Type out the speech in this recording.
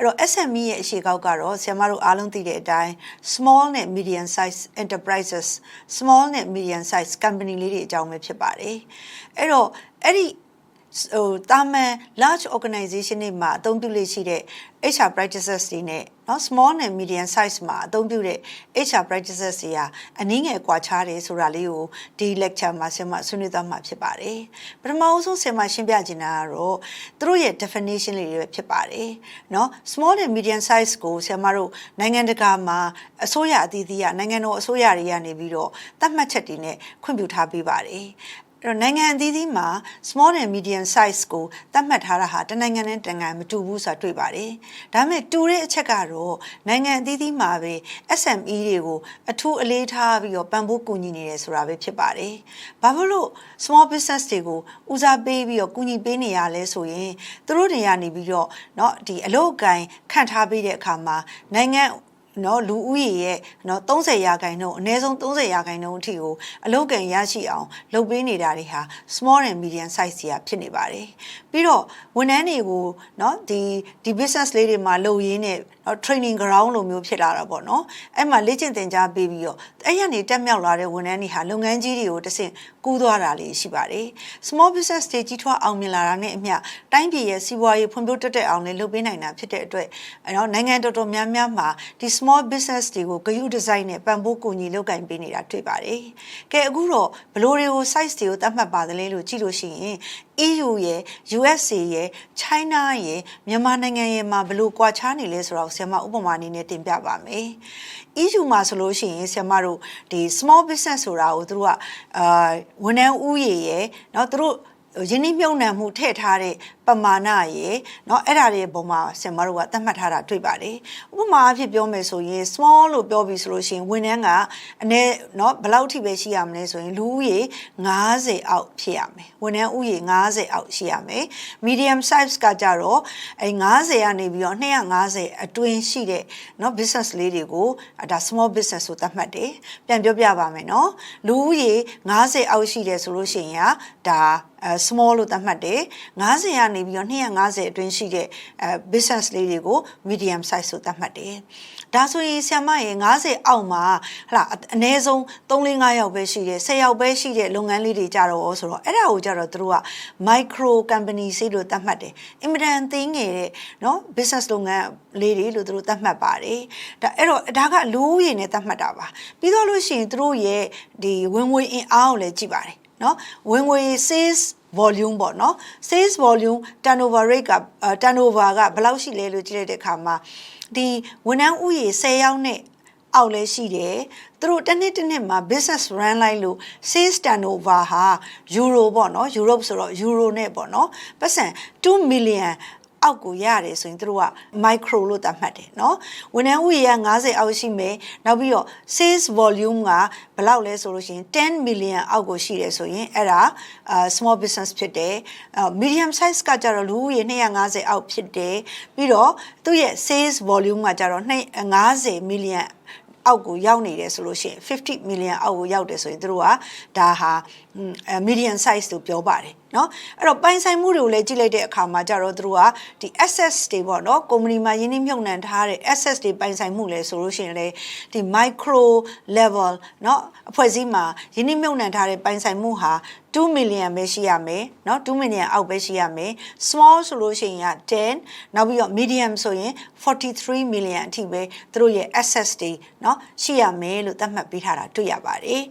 အဲ့တော့ SME ရဲ့အရှိကောက်ကတော့ဆရာမတို့အားလုံးသိတဲ့အတိုင်း small နဲ့ medium size enterprises small နဲ့ medium size company လေးတွေအကြောင်းပဲဖြစ်ပါတယ်အဲ့တော့အဲ့ဒီ ဟိုတာမန် large organization တွေမှာအသုံးပြုလို့ရှိတဲ့ HR practices တွေနဲ့เนาะ small နဲ့ medium size မှာအသုံးပြုတဲ့ HR practices တွေဟာအနည်းငယ်ကွာခြားတယ်ဆိုတာလေးကိုဒီ lecture မှာဆင်မဆွေးနွေးသွားမှာဖြစ်ပါတယ်ပထမအဆုံးဆင်မရှင်းပြချင်တာကတော့သူတို့ရဲ့ definition လေးတွေပဲဖြစ်ပါတယ်เนาะ small နဲ့ medium size ကိုဆင်မတို့နိုင်ငံတကာမှာအစိုးရအသီးသီးကနိုင်ငံတော်အစိုးရတွေကနေပြီးတော့သတ်မှတ်ချက်တွေနဲ့ခွင့်ပြုထားပေးပါတယ် အဲ့တော့နိုင်ငံအသီးသီးမှာ small and medium size ကိုသတ်မှတ်ထားတာဟာတနိုင်ငံနဲ့တနိုင်ငံမတူဘူးဆိုတာတွေ့ပါတယ်။ဒါပေမဲ့တူတဲ့အချက်ကတော့နိုင်ငံအသီးသီးမှာပဲ SME တွေကိုအထူးအလေးထားပြီးတော့ပံ့ပိုးကူညီနေတယ်ဆိုတာပဲဖြစ်ပါတယ်။ဘာဖြစ်လို့ small business တွေကိုဦးစားပေးပြီးတော့ကူညီပေးနေရလဲဆိုရင်သူတို့တွေကနေပြီးတော့เนาะဒီအလုပ်အကင်ခန့်ထားပေးတဲ့အခါမှာနိုင်ငံ နော်လူဦးရေရဲ့နော်30ရာခိုင်နှုန်းအနည်းဆုံး30ရာခိုင်နှုန်းအထိကိုအလုပ်ကံရရှိအောင်လုပ်ပေးနေတာတွေဟာ small and medium size ကြီးဖြစ်နေပါတယ်ပြီးတော့ဝန်ထမ်းတွေကိုနော်ဒီဒီ business လေးတွေမှာလုပ်ရင်းနဲ့နော် training ground လိုမျိုးဖြစ်လာတာပေါ့နော်အဲ့မှာလေ့ကျင့်သင်ကြားပေးပြီးတော့အဲ့ရနေတက်မြောက်လာတဲ့ဝန်ထမ်းတွေဟာလုပ်ငန်းကြီးတွေကိုတစ်ဆင့်ကူးသွားတာလေးရှိပါတယ် small business တွေကြီးထွားအောင်မြင်လာတာနဲ့အမျှတိုင်းပြည်ရဲ့စီးပွားရေးဖွံ့ဖြိုးတက်တက်အောင်လည်းလုပ်ပေးနိုင်တာဖြစ်တဲ့အတွက်အဲ့တော့နိုင်ငံတော်တော်များများမှာဒီ small business တွေကိုဂရုဒီဇိုင်းနဲ့ပံ့ပိုးကူညီလုပ်ကိုင်ပေးနေတာတွေ့ပါတယ်။ကဲအခုတော့ဘယ်လိုတွေကို size တွေကိုသတ်မှတ်ပါသလဲလို့ကြည့်လို့ရှိရင် EU ရဲ့ USA ရဲ့ China ရဲ့မြန်မာနိုင်ငံရဲ့မှာဘယ်လိုကွာခြားနေလဲဆိုတော့ဆရာမဥပမာအနေနဲ့တင်ပြပါမယ်။ EU မှာဆိုလို့ရှိရင်ဆရာမတဒီ small business ဆိုတာကိုသူတို့ကအာဝန်ထမ်းဦးရေရဲ့เนาะသူတို့ယင်းနှိမ့်မြုံနှံမှုထည့်ထားတဲ့ ပမာဏရေเนาะအဲ့ဒါတွေပုံမှာဆင်မတို့ကသတ်မှတ်ထားတာတွေ့ပါတယ်ဥပမာအဖြစ်ပြောမယ်ဆိုရင် small လို့ပြောပြီးဆိုလို့ရှိရင်ဝန်ထမ်းကအနည်းเนาะဘယ်လောက်ထိပဲရှိရမလဲဆိုရင်လူဦးရေ90အောက်ဖြစ်ရမယ်ဝန်ထမ်းဦးရေ90အောက်ရှိရမယ် medium size ကကြတော့အဲ90ကနေပြီးတော့250အတွင်းရှိတဲ့เนาะ business လေးတွေကိုဒါ small business ဆိုသတ်မှတ်တယ်ပြန်ပြောပြပါမယ်เนาะလူဦးရေ90အောက်ရှိတယ်ဆိုလို့ရှိရင်ဒါ small လို့သတ်မှတ်တယ်90ကနေ ပြီးတော့250အတွင်းရှိတဲ့အဲ business လေးတွေကို medium size ဆိုသတ်မှတ်တယ်ဒါဆိုရင်ဆ iam မရေ90အောက်မှာဟလာအနည်းဆုံး3-5ယောက်ပဲရှိတယ်10ယောက်ပဲရှိတဲ့လုပ်ငန်းလေးတွေကြတော့ဆိုတော့အဲ့ဒါကိုကြတော့သူတို့က micro company စိတ်လို့သတ်မှတ်တယ်အင်မတန်သိငယ်တဲ့เนาะ business လုပ်ငန်းလေးတွေလို့သူတို့သတ်မှတ်ပါတယ်ဒါအဲ့တော့ဒါကလူဦးရေနဲ့သတ်မှတ်တာပါပြီးတော့လို့ရှိရင်သူတို့ရဲ့ဒီဝင်ငွေအင်အားကိုလည်းကြည့်ပါတယ်เนาะဝင်ငွေ sales volume ပေါ့နော် sales volume turnover rate က turnover ကဘယ်လောက်ရှိလဲလို့ကြည့်လိုက်တဲ့အခါမှာဒီဝန်ထမ်းဥယေ10ယောက်နဲ့အောက်လဲရှိတယ်သူတို့တစ်နှစ်တစ်နှစ်မှာ business run လိုက်လို့ sales turnover ဟာ euro ပေါ့နော် Europe ဆိုတော့ euro နဲ့ပေါ့နော်ပတ်စံ2 million အောက်ကိုရတယ်ဆိုရင်တို့က micro လို့သတ်မှတ်တယ်เนาะဝန်ထမ်းဦးရေက90အောက်ရှိမယ်နောက်ပြီးတော့ sales volume ကဘယ်လောက်လဲဆိုလို့ရှိရင်10 million အောက်ကိုရှိတယ်ဆိုရင်အဲ့ဒါ small business ဖြစ်တယ် medium size ကကြတော့လူဦးရေ250အောက်ဖြစ်တယ်ပြီးတော့သူ့ရဲ့ sales volume ကကြတော့50 million အောက်ကိုရောက်နေတယ်ဆိုလို့ရှိရင်50 million အောက်ကိုရောက်တယ်ဆိုရင်တို့ကဒါဟာ medium size လို့ပြောပါတယ် เนาะအဲ့တော့ပိုင်ဆိုင်မှုတွေကိုလည်းကြည့်လိုက်တဲ့အခါမှာကြတော့တို့ကဒီ assets တွေပေါ့เนาะကုမ္ပဏီမှာယင်းနှိမ့်မြုပ်နှံထားတဲ့ assets တွေပိုင်ဆိုင်မှုလဲဆိုလို့ရှိရင်လေဒီ micro level เนาะအဖွဲ့အစည်းမှာယင်းနှိမ့်မြုပ်နှံထားတဲ့ပိုင်ဆိုင်မှုဟာ2 million ပဲရှိရမယ်เนาะ2 million အောက်ပဲရှိရမယ် small ဆိုလို့ရှိရင်က10နောက်ပြီးတော့ medium ဆိုရင်43 million အထိပဲသူတို့ရဲ့ assets တွေเนาะရှိရမယ်လို့သတ်မှတ်ပေးထားတာတွေ့ရပါတယ်